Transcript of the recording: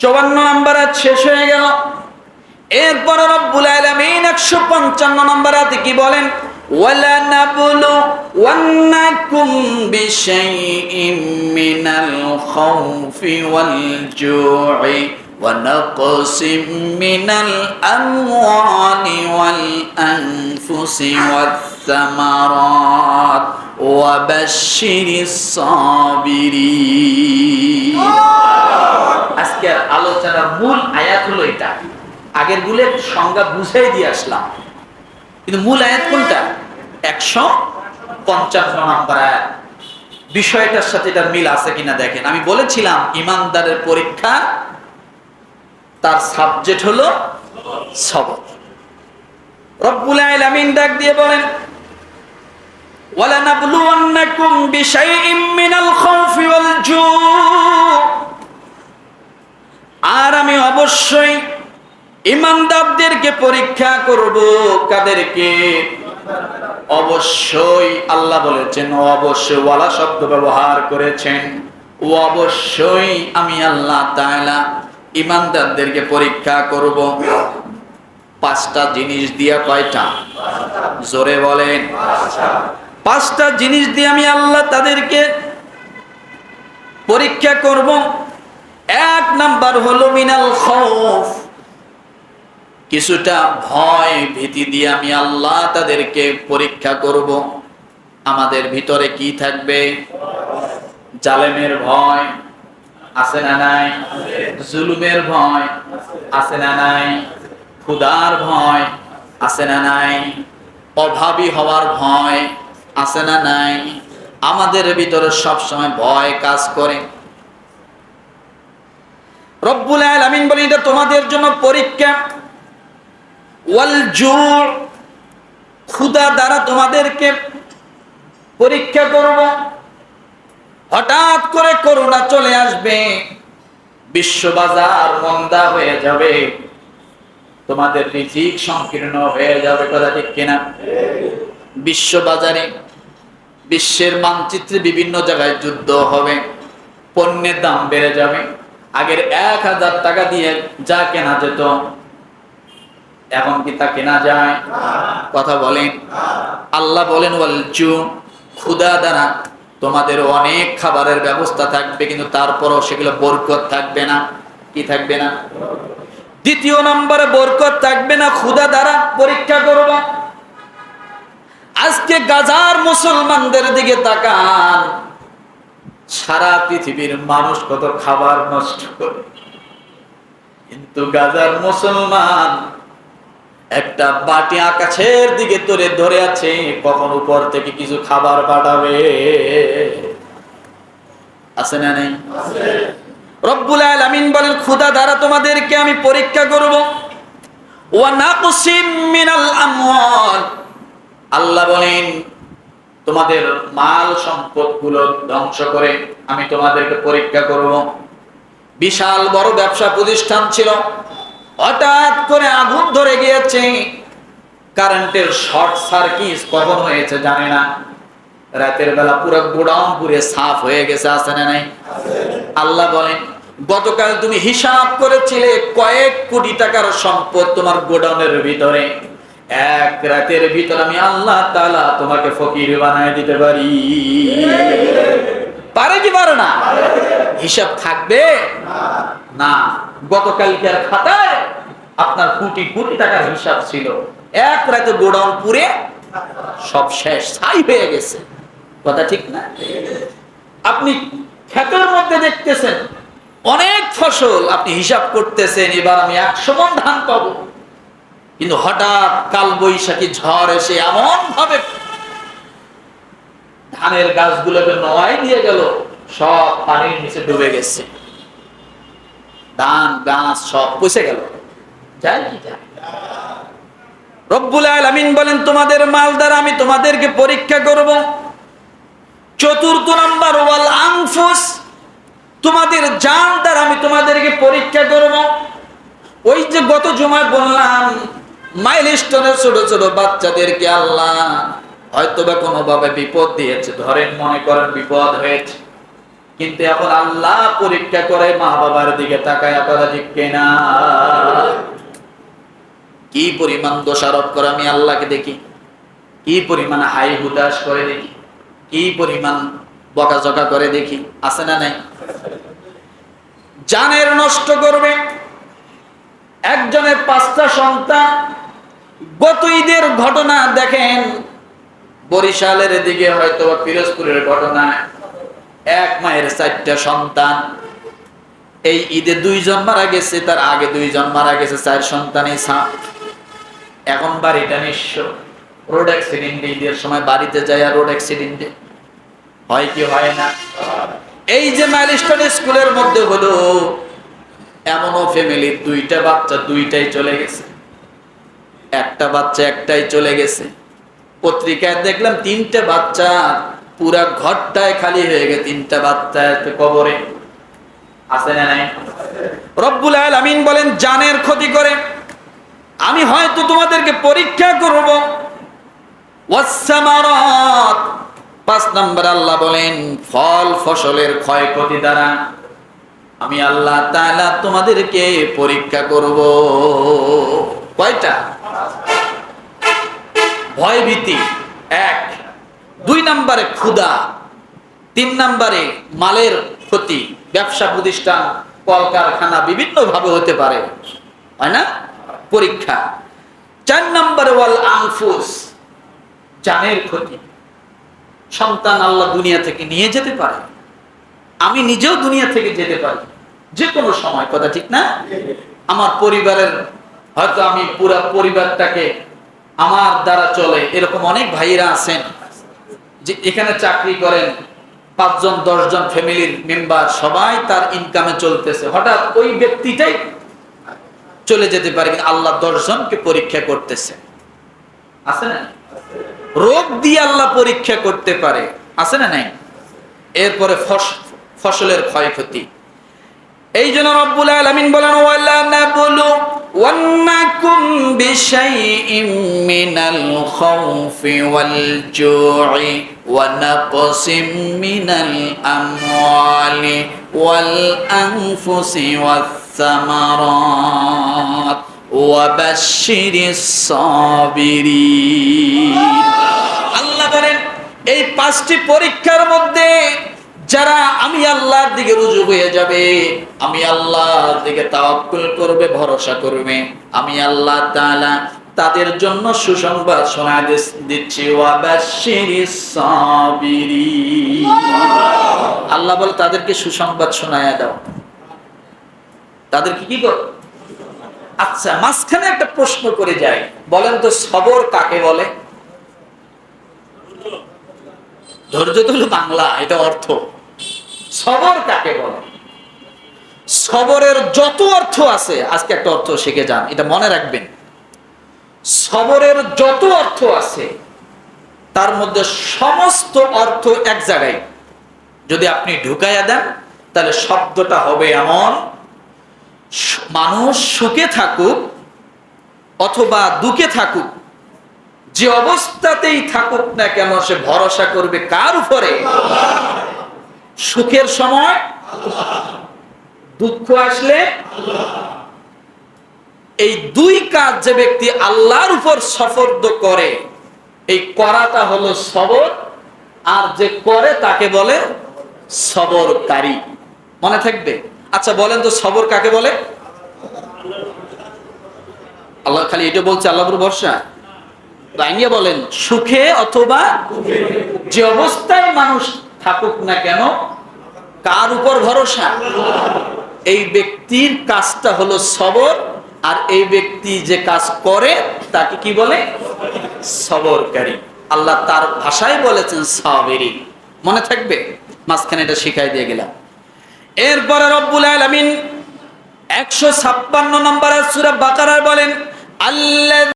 চুয়ান্ন নম্বর আয়াত শেষ হয়ে গেল এরপর রব্বুল আলামিন একশো পঞ্চান্ন নম্বর আয়াতে কি বলেন وَلَنَبْلُوَنَّكُمْ بِشَيْءٍ مِّنَ الْخَوْفِ وَالْجُوعِ ونقص من الأموال والأنفس والثمرات وبشر الصابرين আজকের আলোচনার মূল আয়াত হলো এটা। আগের গুলের সংজ্ঞা বুঝাই দিয়ে আসলাম। কিন্তু মূল আয়াত কোনটা? একশো পঞ্চান্ন নম্বর আয়াত। বিষয়টার সাথে এটার মিল আছে কিনা দেখেন। আমি বলেছিলাম, ইমানদারের পরীক্ষা, তার সাবজেক্ট হলো সবর। রব্বুল আলামিন ডাক দিয়ে বলেন বিশাইইম মিনাল খাউফি ওয়াল জু। আর আমি অবশ্যই ইমানদারদেরকে পরীক্ষা করব কাদেরকে? অবশ্যই আল্লাহ বলেছেন, অবশ্যই ওয়ালা শব্দ ব্যবহার করেছেন। ও অবশ্যই আমি আল্লাহ তাআলা ইমানদারদেরকে পরীক্ষা করব। পাঁচটা জিনিস দিয়া কয়টা? জোরে বলেন। পাঁচটা জিনিস দিয়ে আমি আল্লাহ তাদেরকে পরীক্ষা করব। এক নাম্বার হলো মিনাল খৌফ। কিছুটা ভয় ভীতি দিয়ে আমি আল্লাহ তাদেরকে পরীক্ষা করব। আমাদের ভিতরে কি থাকবে? জালেমের ভয় আছে না নাই? জুলুমের ভয় আছে না নাই? ক্ষুদার ভয় আছে না নাই? অভাবী হওয়ার ভয় আছে না নাই? আমাদের ভিতরে সবসময় ভয় কাজ করে। রব্বুল আলামিন বলি এটা তোমাদের জন্য পরীক্ষা। ওয়াল জুর ক্ষুদা দ্বারা তোমাদেরকে পরীক্ষা করব। হঠাৎ করে করোনা চলে আসবে, বিশ্ববাজার মন্দা হয়ে যাবে। তোমাদের রিজিক সংকীর্ণ হয়ে যাবে, কথা ঠিক কিনা? বিশ্ববাজারে বিশ্বের মানচিত্রে বিভিন্ন জায়গায় যুদ্ধ হবে, পণ্যের দাম বেড়ে যাবে। আগের এক হাজার টাকা দিয়ে যা কেনা যেত, এখন কি তা কেনা যায়? কথা বলেন। আল্লাহ বলেন ওয়ালজু ক্ষুদা দ্বারা তোমাদের অনেক খাবারের ব্যবস্থা থাকবে, কিন্তু তারপরও সেগুলো বরকত থাকবে না। কি থাকবে না? দ্বিতীয় নম্বরে বরকত থাকবে না, ক্ষুদা দ্বারা পরীক্ষা করব। আজকে গাজার মুসলমানদের দিকে তাকান, সারা পৃথিবীর মানুষ কত খাবার নষ্ট করে। কিন্তু গাজার মুসলমান একটা বাটি আকাশের দিকে তোরে ধরে আছে, কখন উপর থেকে কিছু খাবার পাঠাবে। আছে না নেই? রব্বুল আলামিন বলেন, খুদা দ্বারা তোমাদেরকে আমি পরীক্ষা করব। ওয়া নাকসিম আল্লাহ বলেন, তোমাদের মাল সম্পদগুলো ধ্বংস করে আমি তোমাদেরকে পরীক্ষা করব। বিশাল বড় ব্যবসা প্রতিষ্ঠান ছিল। হঠাৎ করে আগুন ধরে গিয়েছে। কারেন্টের শর্ট সার্কিট কখন হয়েছে জানে না। রাতের বেলা পুরো গোডাউন পুরে সাফ হয়ে গেছে, আছে না নাই? আল্লাহ বলেন, গতকাল তুমি হিসাব করেছিলে কয়েক কোটি টাকার সম্পদ তোমার গোডাউনের ভিতরে। এক রাতের ভিতর আমি আল্লাহ তাআলা তোমাকে ফকির বানায় দিতে পারি। পারে কি পারে না? হিসাব থাকবে? না। গতকালকের খাতায় আপনার কোটি কোটি টাকার হিসাব ছিল। এক রাতে গোডাউন পুরে সব শেষ, ছাই হয়ে গেছে। কথা ঠিক না? আপনি ক্ষেতের মধ্যে দেখতেছেন, অনেক ফসল আপনি হিসাব করতেছেন, এবার আমি একশো মন ধান পাবো। কিন্তু হঠাৎ কাল বৈশাখী ঝড় এসে এমন ভাবে ধানের গাছগুলোকে নয় দিয়ে গেল, সব পানির নিচে ডুবে গেছে। ধান, গাছ সব পচে গেল। যায় কি যায়? রব্বুল বলেন, তোমাদের আমি তোমাদেরকে পরীক্ষা করব। চতুর্থ নাম্বার, ওয়াল তোমাদের জান দ্বারা আমি তোমাদেরকে পরীক্ষা করব। ওই যে গত জমায় বললাম মাইলস্টোনের ছোট ছোট বাচ্চাদেরকে আল্লাহ হয়তো বা কোনোভাবে বিপদ দিয়েছে। ধরেন মনে করেন বিপদ হয়েছে। কিন্তু এখন আল্লাহ পরীক্ষা করে মা বাবার দিকে তাকায়, আপনারা ঠিক কিনা? কি পরিমাণ দোষারোপ করে, আমি আল্লাহকে দেখি। কি পরিমাণ হাই হুদাস করে দেখি। কি পরিমাণ বকাঝকা করে দেখি। আছে না নাই? জানের নষ্ট করবে। একজনের পাঁচটা সন্তান গত ঈদের ঘটনা দেখেন, বরিশালের দিকে হয়তো পিরোজপুরের ঘটনা, এক মায়ের চারটা সন্তান। এই ঈদে দুইজন মারা গেছে, তার আগে দুইজন মারা গেছে, চার সন্তানই এখন বাড়িটা নিঃস্ব। রোড অ্যাক্সিডেন্টে, ঈদের সময় বাড়িতে যায় আর রোড অ্যাক্সিডেন্টে। হয় কি হয় না? এই যে মাইলস্টোন স্কুলের মধ্যে হলো, এমনও ফ্যামিলির দুইটা বাচ্চা দুইটাই চলে গেছে। একটা বাচ্চা একটাই চলে গেছে। পত্রিকায় দেখলাম তিনটা বাচ্চা, পুরা ঘরটায় খালি হয়ে গেছে, তিনটা বাচ্চা কবরে। আছে না নাই? রব্বুল আলামিন বলেন, জানের ক্ষতি করে। আমি হয়তো তোমাদেরকে পরীক্ষা করব। পাঁচ নম্বর আল্লাহ বলেন, ফল ফসলের ক্ষয়ক্ষতি দ্বারা আমি আল্লাহ তোমাদেরকে পরীক্ষা করব। কয়টা? ভয় ভীতি এক। দুই নম্বরে ক্ষুধা, তিন নম্বরে মালের ক্ষতি, ব্যবসা প্রতিষ্ঠান, কলকারখানা বিভিন্ন ভাবে হতে পারে, হয় না? পরীক্ষা। চার নম্বরে ওয়াল আনফুস, জানের ক্ষতি। সন্তান আল্লাহ দুনিয়া থেকে নিয়ে যেতে পারে। আমি নিজেও দুনিয়া থেকে যেতে পারি। যে কোনো সময়, কথা ঠিক না? আমার পরিবারের, হয়তো আমি পুরা পরিবারটাকে আমার দ্বারা চলে। এরকম অনেক ভাইয়েরা আছেন যে এখানে চাকরি করেন, পাঁচজন, দশজন ফ্যামিলির মেম্বার, সবাই তার ইনকামে চলতেছে। হঠাৎ ওই ব্যক্তিটাই চলে যেতে পারে আল্লাহ দশজনকে পরীক্ষা করতেছে। আছে না রোগ দিয়ে আল্লাহ পরীক্ষা করতে পারে। আছে না নাই? এরপরে ফস- ফসলের ক্ষয়ক্ষতি। এই জন্য রব্বুল আলামিন বলেন জু'i ওয়া নাকসিম মিনাল আমওয়ালি ওয়াল আনফুসি ওয়াস সামারাত ওয়া বাশশিরিস সাবিরিন আল্লাহ বলেন, এই পাঁচটি পরীক্ষার মধ্যে যারা আমি আল্লাহর দিকে রুজু হয়ে যাবে, আমি আল্লাহর দিকে তাওয়াক্কুল করবে, ভরসা করবে। আমি আল্লাহ তাআলা তাদের জন্য সুসংবাদ দিস- দিচ্ছি আল্লাহ বলে, তাদেরকে সুসংবাদ শোনায় দাও। তাদেরকে কি করো আচ্ছা মাঝখানে একটা প্রশ্ন করে যায় বলেন তো, সবর কাকে বলে? ধৈর্য তো হলো বাংলা, এটা অর্থ। সবর কাকে বলে? সবরের যত অর্থ আছে, আজকে একটা অর্থ শিখে যান, এটা মনে রাখবেন। সবরের যত অর্থ আছে, তার মধ্যে সমস্ত অর্থ এক জায়গায়। যদি আপনি ঢুকাইয়া দেন, তাহলে শব্দটা হবে এমন, মানুষ সুখে থাকুক অথবা দুঃখে থাকুক, যে অবস্থাতেই থাকুক না কেন, সে ভরসা করবে কার উপরে? সুখের সময় দুঃখ আসলে এই দুই কাজ যে ব্যক্তি আল্লাহর উপর সফর্দ করে, এই করাটা হলো সবর, আর যে করে তাকে বলে সবরকারী। মনে থাকবে? আচ্ছা বলেন তো সবর কাকে বলে? আল্লাহ খালি এটা বলছে, আল্লাহর ভরসা। রাঙিয়ে বলেন, সুখে অথবা যে অবস্থায় মানুষ থাকুক না কেন কার উপর ভরসা? এই ব্যক্তির কাজটা হলো সবর, আর এই ব্যক্তি যে কাজ করে, তাকে কি বলে? সবরকারী। আল্লাহ তার ভাষায় বলেছেন সাবেরি। মনে থাকবে? মাঝখানে এটা শিখাই দিয়ে গেলাম। এরপরে রব্বুল আলামিন একশো ছাপ্পান্ন নম্বর সূরা বাকারায় বলেন আল্লাহ